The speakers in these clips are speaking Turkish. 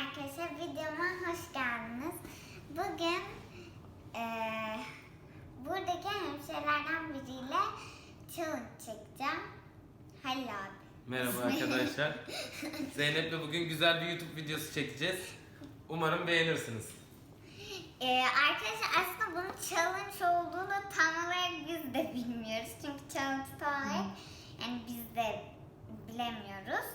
arkadaşlar videoma hoş geldiniz. Bugün eee buradaki hemşirelerden biriyle challenge çekeceğim. Halil abi. Merhaba arkadaşlar. Zeynep'le bugün güzel bir YouTube videosu çekeceğiz. Umarım beğenirsiniz. Eee, arkadaşlar aslında bunun challenge olduğunu tam olarak biz de bilmiyoruz. Çünkü challenge tam olarak yani biz de bilemiyoruz.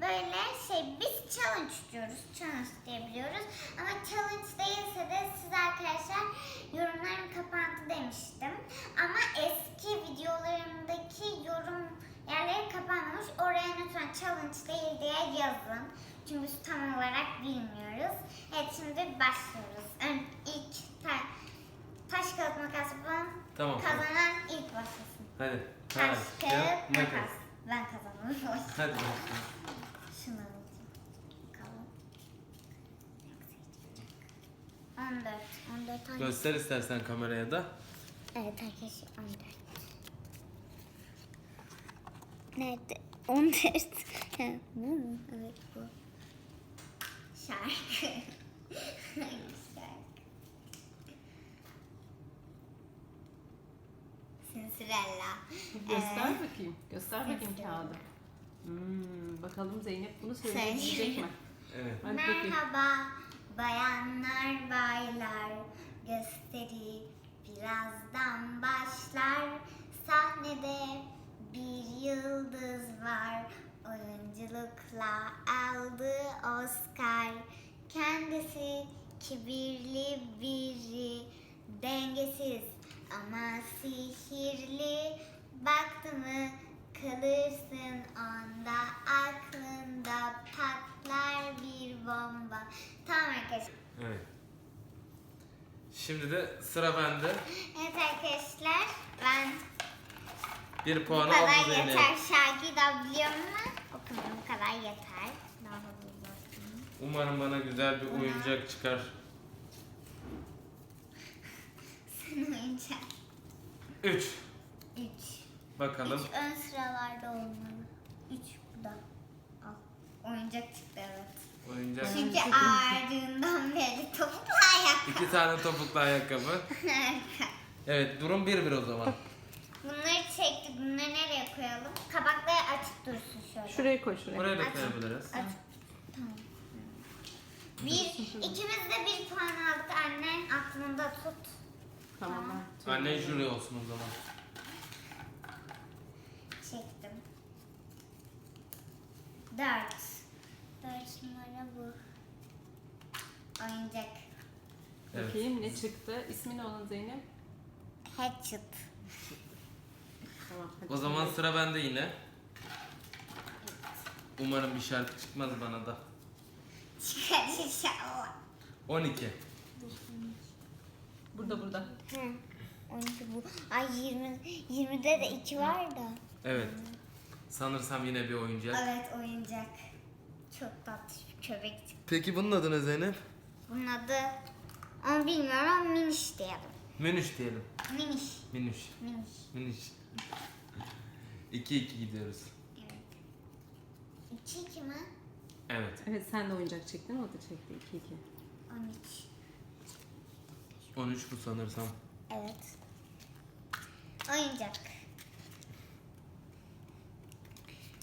Böyle şey biz challenge diyoruz. Challenge diyebiliyoruz. Ama challenge değilse de siz arkadaşlar yorumlarım kapandı demiştim. Ama eski videolarımdaki yorum yerleri kapanmamış. Oraya lütfen challenge değil diye yazın. Çünkü biz tam olarak bilmiyoruz. Evet şimdi başlıyoruz. Ön, ilk ta, taş kağıt makas yapalım. Tamam. Kazanan ilk başlasın. Hadi. Taş, kağıt, makas. Ben kazandım. Hadi bakalım. Şunu alacağım. Bakalım. 14. 14 hangi? Göster istersen kameraya da. Evet arkadaşlar 14. Nerede? 14. Ha, bu mu? Evet bu. Şarkı. Cinderella. Göster Evet. bakayım. Göster bakayım kağıdı. Hmm, bakalım Zeynep bunu Söyle. söyleyecek mi? Evet. Hadi bakayım. Bayanlar baylar gösteri birazdan başlar. Sahnede bir yıldız var. Oyunculukla aldı Oscar. Kendisi kibirli biri dengesiz ama sihirli. Baktı mı kalırsın onda aklında patlar bir bomba. Tamam arkadaşlar. Evet. Şimdi de sıra bende. Evet arkadaşlar ben Bir bu puan kadar aldı Zeynep. yeter. Şarkıyı da biliyorum ama okudum bu kadar yeter. Daha fazla bakayım. Umarım bana güzel bir oyuncak çıkar. Sen oyuncak. 3. 3. Bakalım. 3 ön sıralarda olmalı. 3 bu da. Al. Oyuncak çıktı evet. Oyuncak. Çünkü ağırdığından beri topuklu ayak. İki tane topuklu ayakkabı. Evet durum 1-1 o zaman. Bunları çektik. Bunları nereye koyalım? Kabakları açık dursun şöyle. Şuraya koy şuraya. Buraya da koyabiliriz. Tamam. Bir, ikimiz de bir puan aldık. Annen aklında tut. Tamam ben. Annen jüri olsun o zaman. Çektim. Dört. Dört numara bu. Oyuncak. Evet. Bakayım ne çıktı. İsmi ne onun Zeynep? Hatchet. Tamam. O zaman sıra bende yine. Umarım bir şarkı çıkmaz bana da. Çıkar inşallah. 12. Burada burada. Hı. 12 bu. Ay 20. 20'de de 2 var da. Evet. Sanırsam yine bir oyuncak. Evet oyuncak. Çok tatlı bir köpek. Peki bunun adı ne Zeynep? Bunun adı onu bilmiyorum ama Miniş diyelim. Münüş diyelim. Miniş. Minüş. Miniş. Münüş. 2-2 gidiyoruz. Evet. 2 2 mi? Evet. Evet sen de oyuncak çektin o da çekti 2 2. 13. 13 bu sanırsam. Evet. Oyuncak.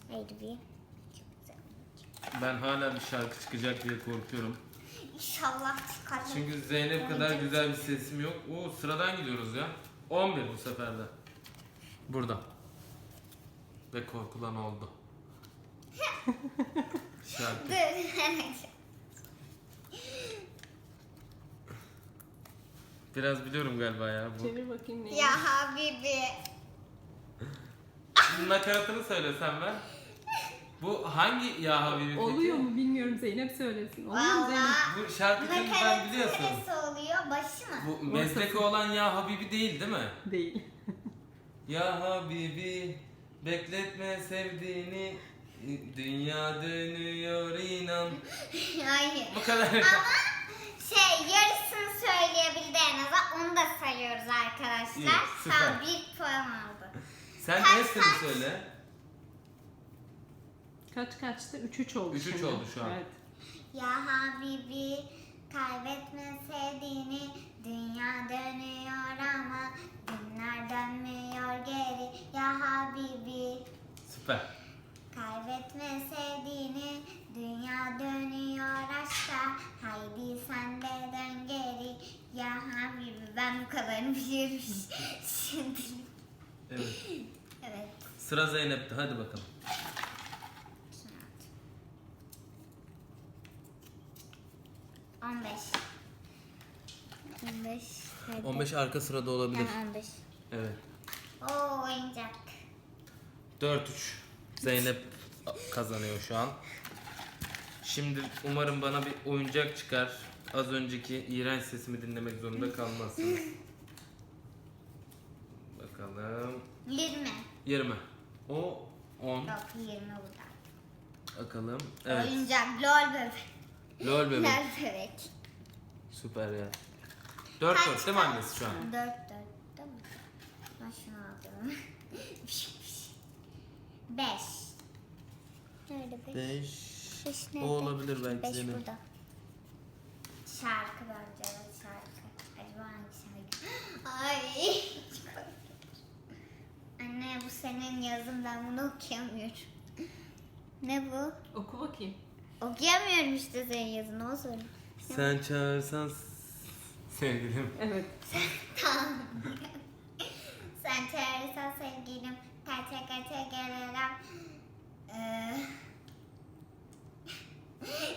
Güzel. Ben hala bir şarkı çıkacak diye korkuyorum. İnşallah çıkar. Çünkü Zeynep kadar güzel bir sesim yok. Oo sıradan gidiyoruz ya. 11 bu sefer de. Burada. Ve korkulan oldu. Şarkı. Biraz biliyorum galiba ya bu. Çevir bakayım ne? ya Habibi. Nakaratını söylesem ben. Bu hangi ya Habibi peki? Oluyor mu bilmiyorum Zeynep söylesin. Oluyor mu Zeynep? Valla. Bu şarkı sen Nakaratı biliyorsun. neresi oluyor? Başı mı? Bu mezdeki olan ya Habibi değil değil mi? Değil. Ya Habibi bekletme sevdiğini Dünya dönüyor inan Hayır. Bu kadar Ama şey yarısını söyleyebildi en azından. Onu da sayıyoruz arkadaşlar. İyi, süper. Tamam bir puan aldı. Sen Kaç, hepsini kaç? söyle Kaç kaçtı? 3 3 oldu 3-3 şimdi. oldu şu an. Evet. Ya Habibi kaybetme sevdiğini Dünya dönüyor ama günler dönmüyor geri Ya Habibi Süper. Kaybetme sevdiğini Dünya dönüyor aşka Haydi sen de dön geri Ya Habibi ben bu kadarını biliyorum Şimdi Evet. Evet Sıra Zeynep'te. Hadi bakalım. şunu at. 15 15 hadi. 15 arka sırada olabilir. Tamam, 15 Evet. Oo oyuncak 4-3. Zeynep kazanıyor şu an. Şimdi umarım bana bir oyuncak çıkar. Az önceki iğrenç sesimi dinlemek zorunda kalmazsınız. Bakalım. 20 20. O 10. Yok 20 burada Bakalım. Evet. Oyuncak lol bebek LOL bebek. Lol bebek Süper ya. 4 4 değil mi annesi şu an? 4 4 değil mi? Ben şunu aldım 5 Nerede 5? 5. Beş O nerede? olabilir belki 5 senin. burada Şarkı bence şarkı Acaba hangi şarkı? Ay. Anne bu senin yazın ben bunu okuyamıyorum Ne bu? Oku bakayım. Okuyamıyorum işte senin yazını o söyle Sen çağırsan sevgilim. Evet. Tamam. Sen çağırırsan sevgilim kaça kaça gelirim. Ee...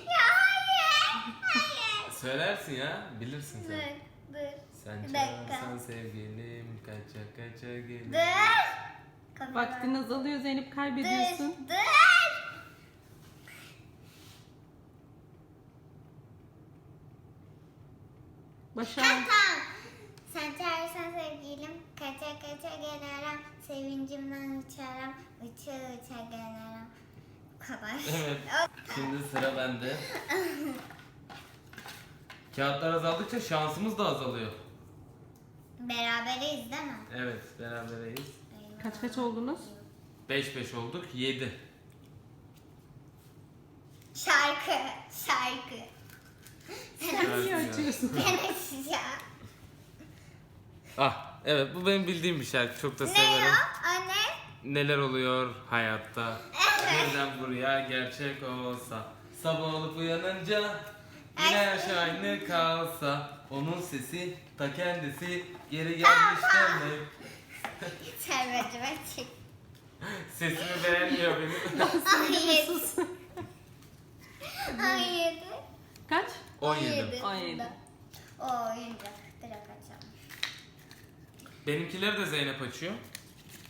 ya hayır. Hayır. Söylersin ya. Bilirsin Dur. sen. Dur. Sen Bir dakika. çağırsan sevgilim kaça kaça gelir. Dur. Kapı Vaktin azalıyor Zeynep Dur. kaybediyorsun. Dur. Başar. Tamam. Sen çağırırsan sevgilim kaça kaça gelirim. Sevincimden uçarım. Uça uça gelirim. Bu kadar. Evet. Şimdi sıra bende. Kağıtlar azaldıkça şansımız da azalıyor. Beraberiz değil mi? Evet, berabereyiz. Kaç kaç oldunuz? 5-5 olduk. 7. Şarkı, şarkı. Sen niye açıyorsun? Ben açacağım. Ah, evet bu benim bildiğim bir şarkı. Çok da Ne severim. o? Anne? Neler oluyor hayatta? Birden buraya gerçek olsa. Sabah olup uyanınca yine her şey aynı kalsa. Onun sesi ta kendisi geri gelmiş demek. Çevreci çek. Sesimi beğenmiyor benim. Hayır. Hayır. Kaç? 17. 17. O oyuncak. Direkt açalım. Benimkileri de Zeynep açıyor.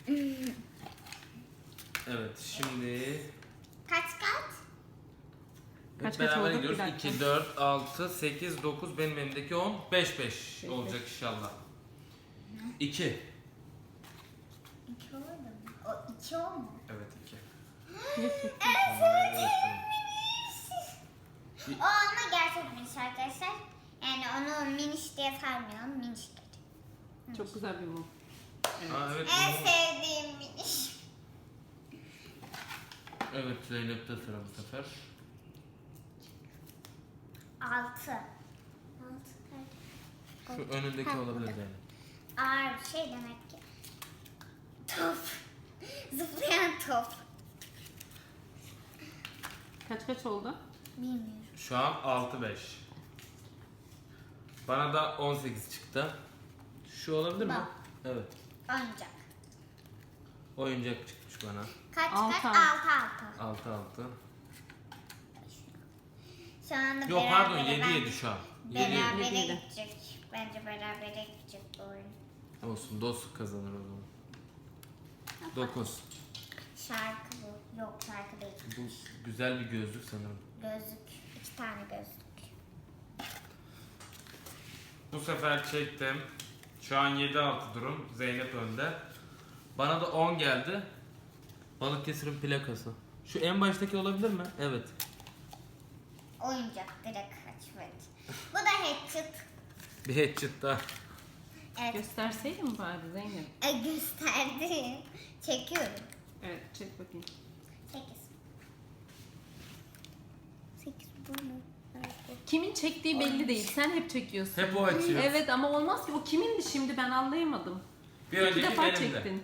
Evet şimdi Kaç kaç? Kaç kaç beraber gidiyoruz. Bir dakika. 2, 4, 6, 8, 9 benim elimdeki 10. 5, 5 olacak inşallah. 2. İki oldu mu? O iki o mu? Evet 2. Yok, miniş arkadaşlar. Yani onu miniş diye sarmıyorum. Miniş gerçek. Çok güzel bir mum. Aa, evet, En bu- sevdiğim miniş. evet Zeynep'te sıra bu sefer. Altı. Altı nerede? Şu önündeki Ha, olabilir burada. Zeynep. Ağır bir şey demek ki. Top. Zıplayan top. Kaç kaç oldu? Bilmiyorum. Şu an 6, 5. Bana da 18 çıktı. Şu olabilir mi? Bak. Evet. Oyuncak. Oyuncak çıkmış bana. Kaç Altı, kaç? altı. Altı altı. 6, 6. Şu anda Yok pardon berabere 7, ben- 7 şu an. 7, 7. Berabere Yediydi. gidecek. Bence berabere gidecek bu oyun. Olsun dostluk kazanır o zaman. 9. Şarkı bu. Yok şarkı değil. Bu güzel bir gözlük sanırım. Gözlük. İki tane gözlük. Bu sefer çektim. Şu an 7-6 durum. Zeynep önde. Bana da 10 geldi. Balıkesir'in plakası. Şu en baştaki olabilir mi? Evet. Oyuncak direkt kaçmadı. Bu da headshot. Bir headshot daha. Evet. Gösterseydin mi bari Zeynep? E, gösterdim. Çekiyorum. Evet çek bakayım. Sekiz. Sekiz bu mu? kimin çektiği belli değil. Sen hep çekiyorsun. Hep o açıyor. Evet ama olmaz ki. O kimindi şimdi ben anlayamadım. Bir İki önceki defa benim de. çektin.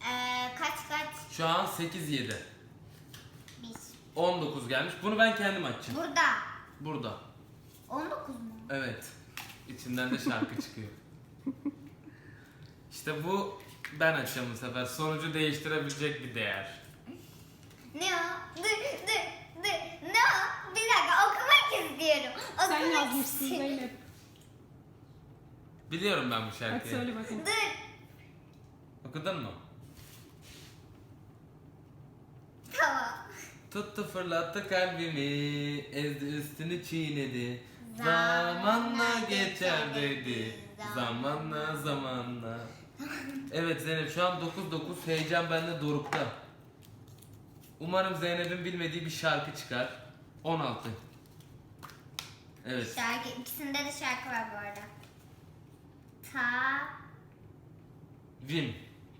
Ee, kaç kaç? Şu an 8-7. Bir. 19 gelmiş. Bunu ben kendim açacağım. Burada. Burada. 19 mu? Evet. İçinden de şarkı çıkıyor. İşte bu ben açacağım bu sefer. Sonucu değiştirebilecek bir değer. Ne o? Dur dur dur. Ne o? Bir dakika okumak istiyorum. Okumak Sen yazmışsın istiyorum. Zeynep. Biliyorum ben bu Hadi şarkıyı. söyle bakayım. Dur. Okudun mu? Tamam. Tuttu fırlattı kalbimi, ezdi üstünü çiğnedi. Zamanla geçer dedi. Zamanla zamanla. Evet Zeynep şu an 9-9 heyecan bende dorukta. Umarım Zeynep'in bilmediği bir şarkı çıkar. 16. Evet. Şarkı, ikisinde de şarkı var bu arada. Ta Vim.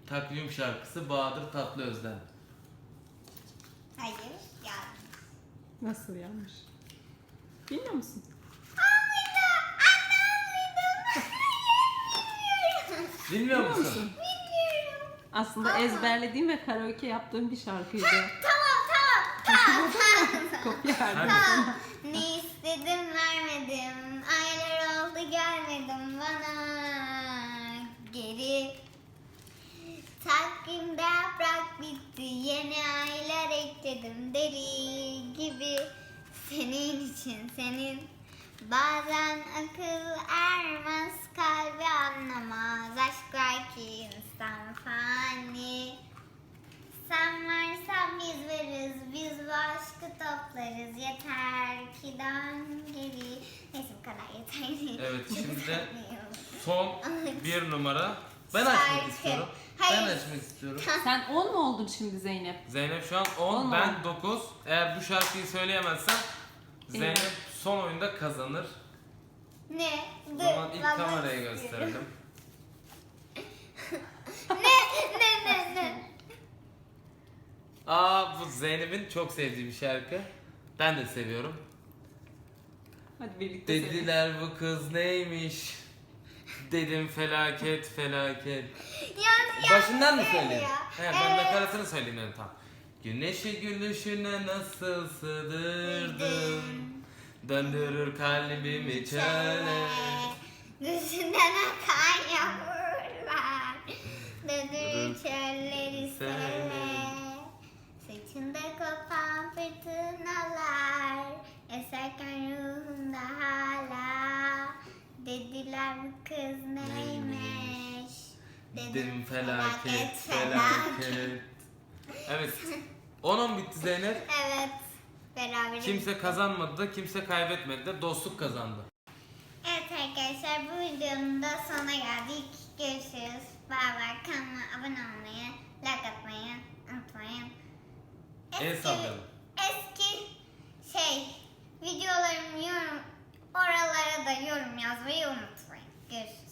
Takvim şarkısı Bahadır Tatlıöz'den. hayır yani. Nasıl yanlış? Bilmiyor musun? Anlıydı. Anne anlıydı. Bilmiyorum. Bilmiyor musun? Bilmiyorum. Aslında ezberlediğim ve karaoke yaptığım bir şarkıydı. Tamam tamam tamam tamam. Kopya verdim. tamam. Ne istedim vermedim. Aylar oldu gelmedim bana geri. Takvimde yaprak bitti. Yeni aylar ekledim deli gibi. Senin için senin. Bazen akıl ermez kalbi anlamaz. Aşk var ki insan fani. Sen varsan biz varız, biz bu aşkı toplarız. Yeter ki dön geri. Neyse bu kadar yeter. Evet, şimdi de. Son bir numara. Ben Şarkı. açmak istiyorum. Ben Hayır. açmak istiyorum. Sen 10 mu oldun şimdi Zeynep? Zeynep şu an 10, On mu? ben 9. Eğer bu şarkıyı söyleyemezsem Zeynep Eyvah. Son oyunda kazanır. Ne? O zaman ilk ben kameraya istiyorum. gösterelim. ne? Ne? Ne? Ne? Aa bu Zeynep'in çok sevdiği bir şarkı. Ben de seviyorum. Hadi birlikte. Dediler bu kız neymiş? Dedim felaket felaket. Yanlış Başından mı yanlış söyleyeyim? söylüyor. He ben Evet. nakaratını söyleyeyim yani tam. Güneşi gülüşüne nasıl sığdırdım Döndürür kalbimi çöle Gözünden akan yağmurlar. Döndürür çölleri sele Saçında kopan fırtınalar. Eserken ruhumda hala. Dediler bu kız neymiş? Dedim felaket felaket Evet. 10 bitti Zeynep. Evet Beraber Kimse kazanmadı da kimse kaybetmedi de dostluk kazandı. Evet arkadaşlar bu videonun da sonuna geldik. Görüşürüz. Bay bay. Kanalıma abone olmayı, like atmayı unutmayın. El sallayalım. Eski şey videolarımı yorum oralara da yorum yazmayı unutmayın. Görüşürüz.